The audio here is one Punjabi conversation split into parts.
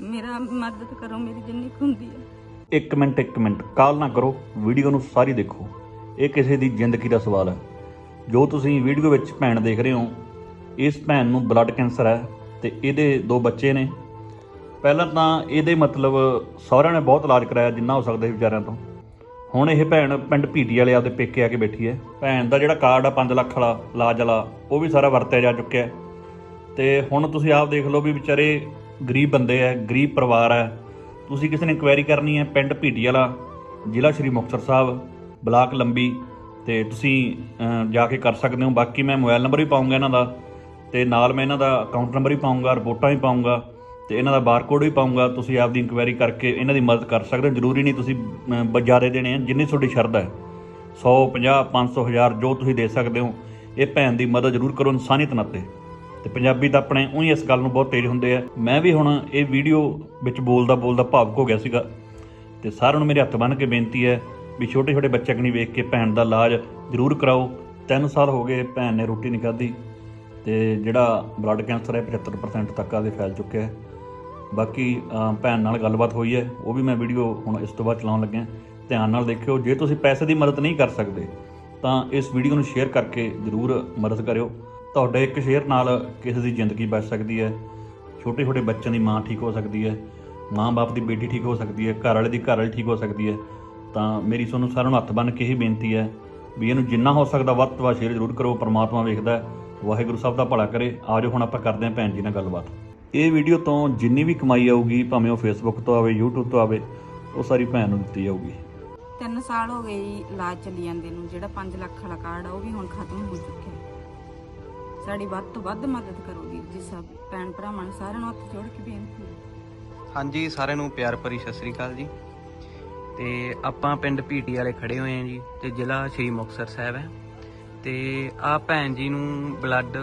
ਮੇਰਾ ਮਦਦ ਕਰੋ, ਮੇਰੀ ਜਿੰਨੀ ਕੁ ਹੁੰਦੀ ਹੈ ਇੱਕ ਮਿੰਟ ਇੱਕ ਮਿੰਟ, ਕਾਲ ਨਾ ਕਰੋ, ਵੀਡੀਓ ਨੂੰ ਸਾਰੀ ਦੇਖੋ। ਇਹ ਕਿਸੇ ਦੀ ਜ਼ਿੰਦਗੀ ਦਾ ਸਵਾਲ ਹੈ। ਜੋ ਤੁਸੀਂ ਵੀਡੀਓ ਵਿੱਚ ਭੈਣ ਦੇਖ ਰਹੇ ਹੋ, ਇਸ ਭੈਣ ਨੂੰ ਬਲੱਡ ਕੈਂਸਰ ਹੈ ਤੇ ਇਹਦੇ ਦੋ ਬੱਚੇ ਨੇ। ਪਹਿਲਾਂ ਤਾਂ ਇਹਦੇ ਮਤਲਬ ਸਹੁਰਿਆਂ ਨੇ ਬਹੁਤ ਇਲਾਜ ਕਰਾਇਆ, ਜਿੰਨਾ ਹੋ ਸਕਦਾ ਸੀ ਵਿਚਾਰਿਆਂ ਤੋਂ। ਹੁਣ ਇਹ ਭੈਣ ਪਿੰਡ ਭੀਟੀ ਵਾਲੇ ਆਪਦੇ ਪੇਕੇ ਆ ਕੇ ਬੈਠੀ ਹੈ। ਭੈਣ ਦਾ ਜਿਹੜਾ ਕਾਰਡ ਆ 5 ਲੱਖ ਵਾਲਾ, ਇਲਾਜ ਵਾਲਾ, ਉਹ ਵੀ ਸਾਰਾ ਵਰਤਿਆ ਜਾ ਚੁੱਕਿਆ ਹੈ। ਤੇ ਹੁਣ ਤੁਸੀਂ ਆਪ ਦੇਖ ਲਓ ਵੀ ਵਿਚਾਰੇ ਗਰੀਬ ਬੰਦੇ ਹੈ ਗਰੀਬ ਪਰਿਵਾਰ ਹੈ ਤੁਸੀਂ ਕਿਸੇ ਨੇ ਇਨਕੁਆਇਰੀ ਕਰਨੀ ਹੈ ਪਿੰਡ ਭੀਟੀ ਵਾਲਾ, ਜ਼ਿਲ੍ਹਾ ਸ਼੍ਰੀ ਮੁਕਤਸਰ ਸਾਹਿਬ, ਬਲਾਕ ਲੰਬੀ, ਤੇ ਤੁਸੀਂ ਜਾ ਕੇ ਕਰ ਸਕਦੇ ਹੋ। ਬਾਕੀ ਮੈਂ ਮੋਬਾਈਲ ਨੰਬਰ ਵੀ ਪਾਉਂਗਾ ਇਹਨਾਂ ਦਾ, ਤੇ ਨਾਲ ਮੈਂ ਇਹਨਾਂ ਦਾ ਅਕਾਊਂਟ ਨੰਬਰ ਵੀ ਪਾਉਂਗਾ, ਰਿਪੋਰਟਾਂ ਵੀ ਪਾਉਂਗਾ, ਤੇ ਇਹਨਾਂ ਦਾ ਬਾਰਕੋਡ ਵੀ ਪਾਉਂਗਾ। ਤੁਸੀਂ ਆਪਦੀ ਇਨਕੁਆਇਰੀ ਕਰਕੇ ਇਹਨਾਂ ਦੀ ਮਦਦ ਕਰ ਸਕਦੇ ਹੋ। ਜ਼ਰੂਰੀ ਨਹੀਂ ਤੁਸੀਂ ਬਜਾਰੇ ਦੇਣੇ ਆ ਜਿੰਨੀ ਤੁਹਾਡੀ ਸ਼ਰਧਾ ਹੈ 100 50 500 ਹਜ਼ਾਰ ਜੋ ਤੁਸੀਂ ਦੇ ਸਕਦੇ ਹੋ, ਇਹ ਭੈਣ ਦੀ ਮਦਦ ਜ਼ਰੂਰ ਕਰੋ ਇਨਸਾਨੀਅਤ ਨਾਤੇ। ਤੇ ਪੰਜਾਬੀ ਤਾਂ ਆਪਣੇ ਉਹੀ ਇਸ ਗੱਲ ਨੂੰ ਬਹੁਤ ਤੇਜ਼ ਹੁੰਦੇ ਆ। ਮੈਂ ਵੀ ਹੁਣ ਇਹ ਵੀਡੀਓ ਵਿੱਚ ਬੋਲਦਾ ਬੋਲਦਾ ਭਾਵੁਕ ਹੋ ਗਿਆ ਸੀਗਾ। ਤੇ ਸਾਰਿਆਂ ਨੂੰ ਮੇਰੇ ਹੱਥ ਬੰਨ੍ਹ ਕੇ ਬੇਨਤੀ ਹੈ ਵੀ ਛੋਟੇ ਛੋਟੇ ਬੱਚੇ ਕਨੀ ਵੇਖ ਕੇ ਭੈਣ ਦਾ ਇਲਾਜ ਜ਼ਰੂਰ ਕਰਾਓ। 3 ਸਾਲ ਹੋ ਗਏ ਭੈਣ ਨੇ ਰੋਟੀ ਨਹੀਂ ਖਾਧੀ। ਤੇ ਜਿਹੜਾ ਬਲੱਡ ਕੈਂਸਰ ਹੈ 75% ਤੱਕ ਆਦੇ ਫੈਲ ਚੁੱਕਿਆ ਹੈ। ਬਾਕੀ ਭੈਣ ਨਾਲ ਗੱਲਬਾਤ ਹੋਈ ਹੈ। ਉਹ ਵੀ ਮੈਂ ਵੀਡੀਓ ਹੁਣ ਇਸ ਤੋਂ ਬਾਅਦ ਚਲਾਉਣ ਲੱਗਿਆ। ਧਿਆਨ ਨਾਲ ਦੇਖਿਓ, ਜੇ ਤੁਸੀਂ ਪੈਸੇ ਦੀ ਮਦਦ ਨਹੀਂ ਕਰ ਸਕਦੇ, ਤਾਂ ਇਸ ਵੀਡੀਓ ਨੂੰ ਸ਼ੇਅਰ ਕਰਕੇ ਜ਼ਰੂਰ ਮਦਦ ਕਰਿਓ। ਤੁਹਾਡੇ ਇੱਕ ਸ਼ੇਅਰ ਨਾਲ ਕਿਸੇ ਦੀ ਜ਼ਿੰਦਗੀ ਬਚ ਸਕਦੀ ਹੈ। ਛੋਟੇ ਛੋਟੇ ਬੱਚਿਆਂ ਦੀ ਮਾਂ ਠੀਕ ਹੋ ਸਕਦੀ ਹੈ। ਮਾਂ-ਬਾਪ ਦੀ ਬੇਟੀ ਠੀਕ ਹੋ ਸਕਦੀ ਹੈ। ਘਰ ਵਾਲੇ ਦੀ ਘਰ ਵਾਲੀ ਠੀਕ ਹੋ ਸਕਦੀ ਹੈ। ਤਾਂ ਮੇਰੀ ਤੁਹਾਨੂੰ ਸਾਰਿਆਂ ਨੂੰ ਹੱਥ ਬੰਨ੍ਹ ਕੇ ਹੀ ਬੇਨਤੀ ਹੈ ਵੀ ਇਹਨੂੰ ਜਿੰਨਾ ਹੋ ਸਕਦਾ ਵੱਧ ਤੋਂ ਵੱਧ ਸ਼ੇਅਰ ਜ਼ਰੂਰ ਕਰੋ, ਪਰਮਾਤਮਾ ਵੇਖਦਾ ਵਾਹਿਗੁਰੂ ਸਾਹਿਬ ਦਾ ਭਲਾ ਕਰੇ। ਆਜੋ ਹੁਣ ਆਪਾਂ ਕਰਦੇ ਹਾਂ ਭੈਣ ਜੀ ਨਾਲ ਗੱਲਬਾਤ। ਇਹ ਵੀਡੀਓ ਤੋਂ ਜਿੰਨੀ ਵੀ ਕਮਾਈ ਆਊਗੀ, ਭਾਵੇਂ ਉਹ ਫੇਸਬੁੱਕ ਤੋਂ ਆਵੇ, YouTube ਤੋਂ ਆਵੇ, ਉਹ ਸਾਰੀ ਭੈਣ ਨੂੰ ਦਿੱਤੀ ਜਾਊਗੀ। ਤਿੰਨ ਸਾਲ ਹੋ ਗਏ ਜੀ ਇਲਾਜ ਚੱਲੀ ਜਾਂਦੇ ਨੂੰ। ਜਿਹੜਾ 5 ਲੱਖ ਵਾਲਾ ਕਾਰਡ ਆ, ਉਹ ਵੀ ਹੁਣ ਖਤਮ ਹੋ ਚੁੱਕਿਆ। ਸਾਡੀ ਵੱਧ ਤੋਂ ਵੱਧ ਮਦਦ ਕਰੋ ਵੀਰ ਜੀ ਸਭ ਭੈਣ ਭਰਾਵਾਂ ਨੂੰ ਸਾਰਿਆਂ ਨੂੰ ਹੱਥ ਜੋੜ ਕੇ ਬੇਨਤੀ ਹੈ। ਹਾਂਜੀ ਸਾਰਿਆਂ ਨੂੰ ਪਿਆਰ ਭਰੀ ਸਤਿ ਸ੍ਰੀ ਅਕਾਲ ਜੀ। ਤੇ ਆਪਾਂ ਪਿੰਡ ਪੀਟੀ ਵਾਲੇ ਖੜੇ ਹੋਏ ਆਂ ਜੀ ਤੇ ਜ਼ਿਲ੍ਹਾ ਸ਼੍ਰੀ ਮੁਕਤਸਰ ਸਾਹਿਬ ਹੈ। ਤੇ ਆ ਭੈਣ ਜੀ ਨੂੰ ਬਲੱਡ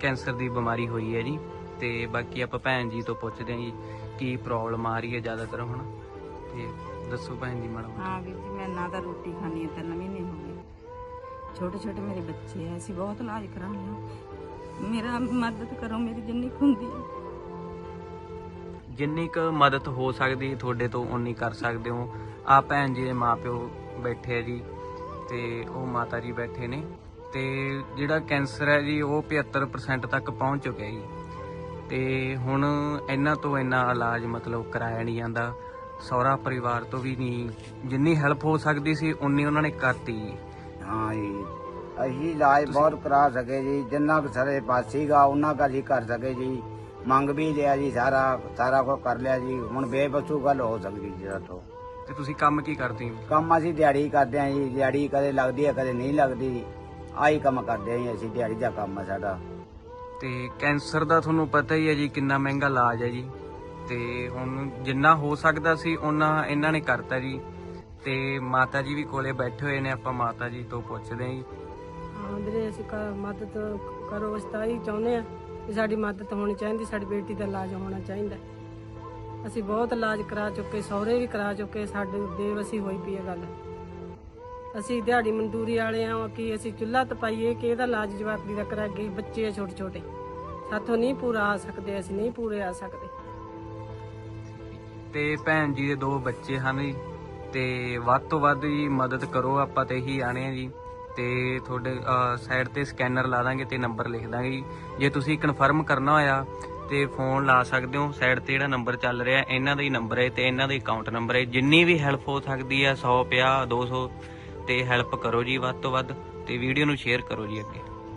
ਕੈਂਸਰ ਦੀ ਬਿਮਾਰੀ ਹੋਈ ਹੈ ਜੀ। ਤੇ ਬਾਕੀ ਆਪਾਂ ਭੈਣ ਜੀ ਤੋਂ ਪੁੱਛਦੇ ਆਂ ਜੀ ਕੀ ਪ੍ਰੋਬਲਮ ਆ ਰਹੀ ਹੈ ਜ਼ਿਆਦਾਤਰ ਹੁਣ? ਤੇ ਦੱਸੋ ਭੈਣ ਜੀ ਮਾੜਾ ਮੋਟਾ। ਹਾਂ ਵੀਰ ਜੀ ਮੈਂ ਨਾ ਤਾਂ ਰੋਟੀ ਖਾਣੀ ਹੈ ਤਿੰਨ ਮਹੀਨੇ ਹੋ ਗਏ। ਛੋਟੇ ਛੋਟੇ ਮੇਰੇ ਬੱਚੇ ਐ ਅਸੀਂ ਬਹੁਤ ਇਲਾਜ ਕਰਾਉਂਦੇ ਮੇਰਾ ਮਦਦ ਕਰੋ, ਮੇਰੀ ਜਿੰਨੀ ਕੁ ਹੁੰਦੀ ਹੈ ਜਿੰਨੀ ਕੁ ਮਦਦ ਹੋ ਸਕਦੀ, ਤੁਹਾਡੇ ਤੋਂ ਉਨੀ ਕਰ ਸਕਦੇ ਹੋ। ਆ ਭੈਣ ਜੀ ਦੇ ਮਾਪਿਓ ਬੈਠੇ ਆ ਜੀ, ਤੇ ਉਹ ਮਾਤਾ ਜੀ ਬੈਠੇ ਨੇ। ਤੇ ਜਿਹੜਾ ਕੈਂਸਰ ਹੈ ਜੀ, ਉਹ 75% ਤੱਕ ਪਹੁੰਚ ਚੁੱਕਿਆ ਜੀ। ਤੇ ਹੁਣ ਇਹਨਾਂ ਤੋਂ ਇੰਨਾ ਇਲਾਜ ਮਤਲਬ ਕਰਾਇਆ ਨਹੀਂ ਜਾਂਦਾ। ਸਹੁਰਾ ਪਰਿਵਾਰ ਤੋਂ ਵੀ ਨਹੀਂ, ਜਿੰਨੀ ਹੈਲਪ ਹੋ ਸਕਦੀ ਸੀ ਉਨੀ ਉਹਨਾਂ ਨੇ ਕਰਤੀ ਜੀ। ਹਾਂ ਜੀ। ਅਸੀਂ ਇਲਾਜ ਬਹੁਤ ਕਰਾ ਸਕੇ ਜੀ। ਜਿੰਨਾ ਕੁ ਸਾਰੇ ਪਾਸ ਸੀਗਾ ਉਹਨਾਂ ਕੁ ਅਸੀਂ ਕਰ ਸਕੇ ਜੀ। ਮੰਗ ਵੀ ਲਿਆ ਜੀ ਸਾਰਾ ਸਾਰਾ ਕੁਝ ਕਰ ਲਿਆ ਜੀ। ਹੁਣ ਬੇਬਸੂ ਗੱਲ ਹੋ ਸਕਦੀ ਜੀ ਸਾਥੋਂ। ਤੇ ਤੁਸੀਂ ਕੰਮ ਕੀ ਕਰਦੇ ਹੋ? ਕੰਮ ਅਸੀਂ ਦਿਹਾੜੀ ਕਰਦੇ ਹਾਂ ਜੀ। ਦਿਹਾੜੀ ਕਦੇ ਲੱਗਦੀ ਹੈ ਕਦੇ ਨਹੀਂ ਲੱਗਦੀ। ਆਹੀ ਕੰਮ ਕਰਦੇ ਹਾਂ ਜੀ ਅਸੀਂ। ਦਿਹਾੜੀ ਦਾ ਕੰਮ ਹੈ ਸਾਡਾ। ਤੇ ਕੈਂਸਰ ਦਾ ਤੁਹਾਨੂੰ ਪਤਾ ਹੀ ਹੈ ਜੀ ਕਿੰਨਾ ਮਹਿੰਗਾ ਇਲਾਜ ਹੈ ਜੀ। ਤੇ ਹੁਣ ਜਿੰਨਾ ਹੋ ਸਕਦਾ ਸੀ ਉਹਨਾਂ ਇਹਨਾਂ ਨੇ ਕਰਤਾ ਜੀ। ਤੇ ਮਾਤਾ ਜੀ ਵੀ ਕੋਲੇ ਬੈਠੇ ਹੋਏ ਨੇ ਆਪਾਂ ਮਾਤਾ ਜੀ ਤੋਂ ਪੁੱਛਦੇ ਹਾਂ ਜੀ। ਹਾਂ ਵੀਰੇ ਅਸੀਂ ਕ- ਮਦਦ ਕਰੋ ਅਸੀਂ ਤਾਂ ਚਾਹੁੰਦੇ ਆ ਕਿ ਸਾਡੀ ਮਦਦ ਹੋਣੀ ਚਾਹੀਦੀ ਸਾਡੀ ਬੇਟੀ ਦਾ ਇਲਾਜ ਹੋਣਾ ਚਾਹੀਦਾ। ਅਸੀਂ ਬਹੁਤ ਇਲਾਜ ਕਰਾ ਚੁੱਕੇ ਸਹੁਰੇ ਵੀ ਕਰਾ ਚੁੱਕੇ ਸਾਡੇ ਬੇਵਸੀ ਹੋਈ ਪਈ ਹੈ ਗੱਲ। ਅਸੀਂ ਦਿਹਾੜੀ ਮਜ਼ਦੂਰੀ ਵਾਲੇ ਆ ਕਿ ਅਸੀਂ ਚੁੱਲ੍ਹਾ ਤਪਾਈਏ ਕਿ ਇਹਦਾ ਇਲਾਜ ਜਵਾਕੜੀ ਦਾ ਕਰਾਂਗੇ ਬੱਚੇ ਆ ਛੋਟੇ ਛੋਟੇ ਸਾਥੋਂ ਨਹੀਂ ਪੂਰਾ ਆ ਸਕਦੇ ਅਸੀਂ ਨਹੀਂ ਪੂਰੇ ਆ ਸਕਦੇ। ਤੇ ਭੈਣ ਜੀ ਦੇ ਦੋ ਬੱਚੇ ਹਨ ਜੀ। ਤੇ ਵੱਧ ਤੋਂ ਵੱਧ ਜੀ ਮਦਦ ਕਰੋ ਆਪਾਂ ਤੇ ਹੀ ਆਣੇ ਆ ਜੀ। ਤੇ ਤੁਹਾਡੇ ਸਾਈਡ ਤੇ ਸਕੈਨਰ ਲਾ ਦਾਂਗੇ ਤੇ ਨੰਬਰ ਲਿਖ ਦਾਂਗੇ ਜੀ। ਜੇ ਤੁਸੀਂ ਕਨਫਰਮ ਕਰਨਾ ਹੋਇਆ ਤੇ ਫੋਨ ਲਾ ਸਕਦੇ ਹੋ। ਸਾਈਡ ਤੇ ਜਿਹੜਾ ਨੰਬਰ ਚੱਲ ਰਿਹਾ, ਇਹਨਾਂ ਦਾ ਹੀ ਨੰਬਰ ਹੈ ਤੇ ਇਹਨਾਂ ਦਾ ਅਕਾਊਂਟ ਨੰਬਰ ਹੈ। ਜਿੰਨੀ ਵੀ ਹੈਲਪ ਹੋ ਸਕਦੀ ਹੈ 100 50 200 ਤੇ ਹੈਲਪ ਕਰੋ ਜੀ ਵੱਧ ਤੋਂ ਵੱਧ ਤੇ ਵੀਡੀਓ ਨੂੰ ਸ਼ੇਅਰ ਕਰੋ ਜੀ ਅੱਗੇ।